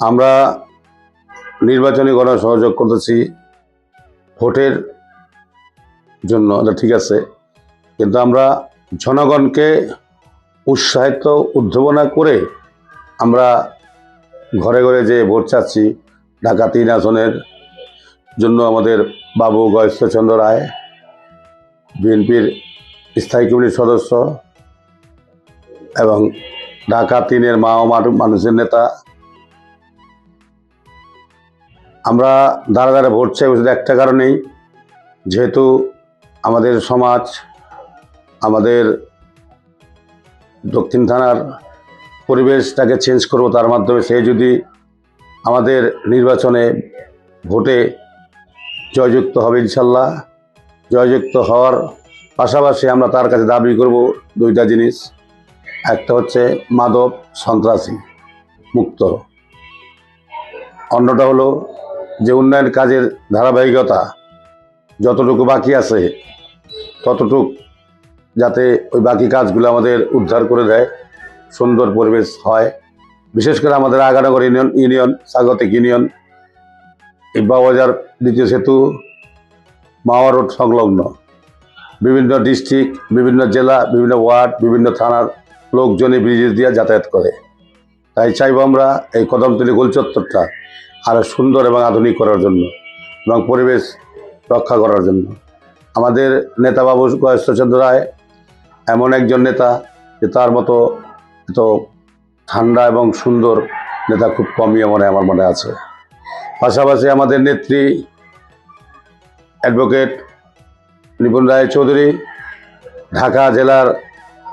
আমরা নির্বাচনী গণ সহযোগ করতেছি ভোটের জন্য এটা ঠিক আছে। কিন্তু আমরা জনগণকে উৎসাহিত উদ্ভাবনা করে আমরা ঘরে ঘরে যে ভোট চাচ্ছি, ঢাকা তিন আসনের জন্য আমাদের বাবু গয়েশ্বরচন্দ্র রায়, বিএনপির স্থায়ী কমিটির সদস্য এবং ঢাকা তিনের মা ও মানুষের নেতা আমরা দাঁড়া দাঁড়া ভোট চাই শুধু একটা কারণেই, যেহেতু আমাদের সমাজ, আমাদের দক্ষিণ থানার পরিবেশটাকে চেঞ্জ করব তার মাধ্যমে, সে যদি আমাদের নির্বাচনে ভোটে জয়যুক্ত হবে ইনশাল্লাহ। জয়যুক্ত হওয়ার পাশাপাশি আমরা তার কাছে দাবি করব দুইটা জিনিস। একটা হচ্ছে মাদক সন্ত্রাসী মুক্ত। অন্যটা হলো যে উন্নয়ন কাজের ধারাবাহিকতা যতটুকু বাকি আছে, ততটুক যাতে ওই বাকি কাজগুলো আমাদের উদ্ধার করে দেয়, সুন্দর পরিবেশ হয়। বিশেষ করে আমাদের আগানগর ইউনিয়ন ইউনিয়ন, স্বাগতিক ইউনিয়ন বাবাজার দ্বিতীয় সেতু, মাওয়া রোড সংলগ্ন। বিভিন্ন ডিস্ট্রিক্ট, বিভিন্ন জেলা, বিভিন্ন ওয়ার্ড, বিভিন্ন থানার লোকজন এই ব্রিজ দিয়ে যাতায়াত করে। তাই চাইব আমরা এই কদমতলি গোল চত্বরটা আরও সুন্দর এবং আধুনিক করার জন্য এবং পরিবেশ রক্ষা করার জন্য। আমাদের নেতা বাবু গয়েশ্বরচন্দ্র রায় এমন একজন নেতা যে তার মতো এত ঠান্ডা এবং সুন্দর নেতা খুব কমই মনে আমার মনে আছে। পাশাপাশি আমাদের নেত্রী অ্যাডভোকেট নিপুণ রায় চৌধুরী, ঢাকা জেলার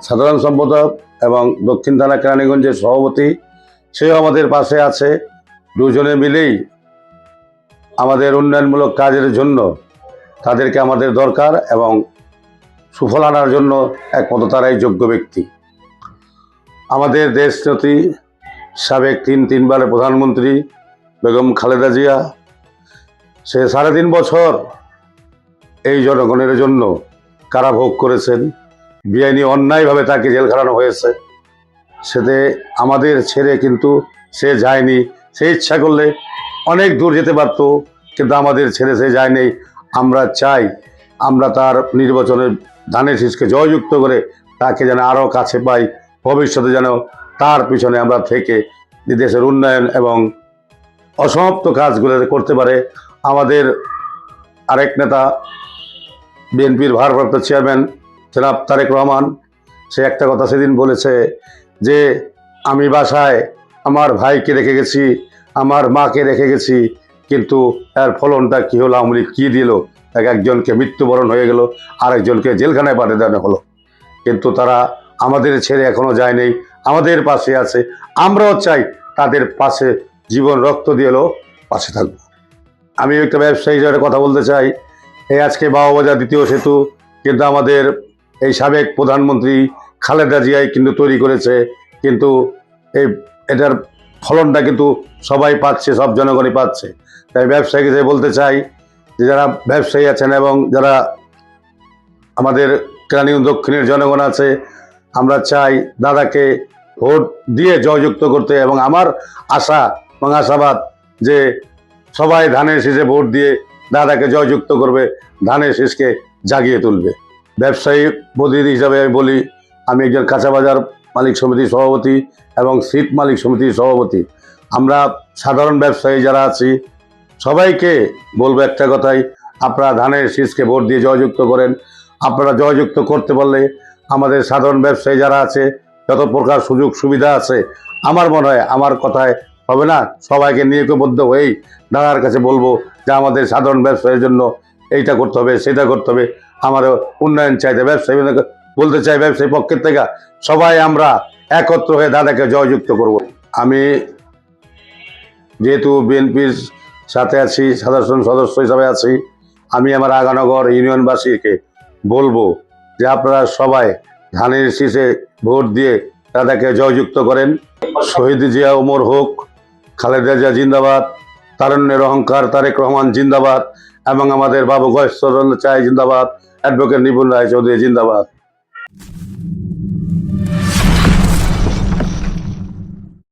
সাধারণ সম্পাদক এবং দক্ষিণ থানা কেরানীগঞ্জের সভাপতি, সেও আমাদের পাশে আছে। দুজনে মিলেই আমাদের উন্নয়নমূলক কাজের জন্য তাদেরকে আমাদের দরকার এবং সুফল আনার জন্য একমাত্র তারাই যোগ্য ব্যক্তি। আমাদের দেশ নেত্রী সাবেক তিন তিনবারের প্রধানমন্ত্রী বেগম খালেদা জিয়া, সে সাড়ে তিন বছর এই জনগণের জন্য কারাভোগ করেছেন। বেআইনি অন্যায়ভাবে তাকে জেল খাটানো হয়েছে। সেতে আমাদের ছেড়ে কিন্তু সে যায়নি। সে ইচ্ছা করলে অনেক দূর যেতে পারত, কিন্তু আমাদের ছেড়ে সে যায়নি। আমরা চাই আমরা তার নির্বাচনের ধানের শীষকে জয়যুক্ত করে তাকে যেন আরও কাছে পাই। ভবিষ্যতে যেন তার পিছনে আমরা থেকে দেশের উন্নয়ন এবং অসমাপ্ত কাজগুলো করতে পারে। আমাদের আরেক নেতা, বিএনপির ভারপ্রাপ্ত চেয়ারম্যান জনাব তারেক রহমান, সে একটা কথা সেদিন বলেছে যে, আমি বাসায় আমার ভাইকে রেখে গেছি, আমার মাকে রেখে গেছি, কিন্তু এর ফলনটা কী হলো? আওয়ামী লীগ কী দিল? এক একজনকে মৃত্যুবরণ হয়ে গেল, আরেকজনকে জেলখানায় পাঠিয়ে দেওয়া হলো। কিন্তু তারা আমাদের ছেড়ে এখনও যায়নি, আমাদের পাশে আছে, আমরাও চাই তাদের পাশে জীবন রক্ত দিয়ে হলেও পাশে থাকব। আমি একটা ব্যবসায়ী হিসাবে কথা বলতে চাই। এই আজকে বাবাবাজার দ্বিতীয় সেতু, কিন্তু আমাদের এই সাবেক প্রধানমন্ত্রী খালেদা জিয়াই কিন্তু তৈরি করেছে, কিন্তু এই এটার ফলনটা কিন্তু সবাই পাচ্ছে, সব জনগণই পাচ্ছে। তাই ব্যবসায়ী হিসেবে বলতে চাই যে যারা ব্যবসায়ী আছেন এবং যারা আমাদের কেরানীগঞ্জ দক্ষিণের জনগণ আছে, আমরা চাই দাদাকে ভোট দিয়ে জয়যুক্ত করতে এবং আমার আশা এবং আশাবাদ যে সবাই ধানের শীষে ভোট দিয়ে দাদাকে জয়যুক্ত করবে, ধানের শীষকে জাগিয়ে তুলবে। ব্যবসায়ী প্রতিনিধি হিসাবে আমি বলি, আমি একজন কাঁচা বাজার মালিক সমিতির সভাপতি এবং সিট মালিক সমিতির সভাপতি। আমরা সাধারণ ব্যবসায়ী যারা আছি, সবাইকে বলব একটা কথাই, আপনারা ধানের শীষকে ভোট দিয়ে জয়যুক্ত করেন। আপনারা জয়যুক্ত করতে পারলে আমাদের সাধারণ ব্যবসায়ী যারা আছে, যত প্রকার সুযোগ সুবিধা আছে, আমার মনে হয় আমার কথায় হবে না, সবাইকে নিয়োগবদ্ধ হয়েই দাদার কাছে বলব যে আমাদের সাধারণ ব্যবসায়ের জন্য এইটা করতে হবে, সেটা করতে হবে। আমারও উন্নয়ন চাইতে ব্যবসায়ী বলতে চাই ব্যবসায়ী পক্ষের থেকে, সবাই আমরা একত্র হয়ে দাদাকে জয়যুক্ত করব। আমি যেহেতু বিএনপির সাথে আছি, সাধারণ সদস্য হিসাবে আছি, আমি আমার আগানগর ইউনিয়নবাসীকে বলব যে আপনারা সবাই ধানের শীষে ভোট দিয়ে দাদাকে জয়যুক্ত করেন। শহীদ জিয়া ওমর হোক, খালেদা জিয়া জিন্দাবাদ তারণ্যের অহংকার তারেক রহমান জিন্দাবাদ, এবং আমাদের বাবু গয়েশ্বর চাই জিন্দাবাদ, অ্যাডভোকেট নিপুণ রায় চৌধুরী জিন্দাবাদ। you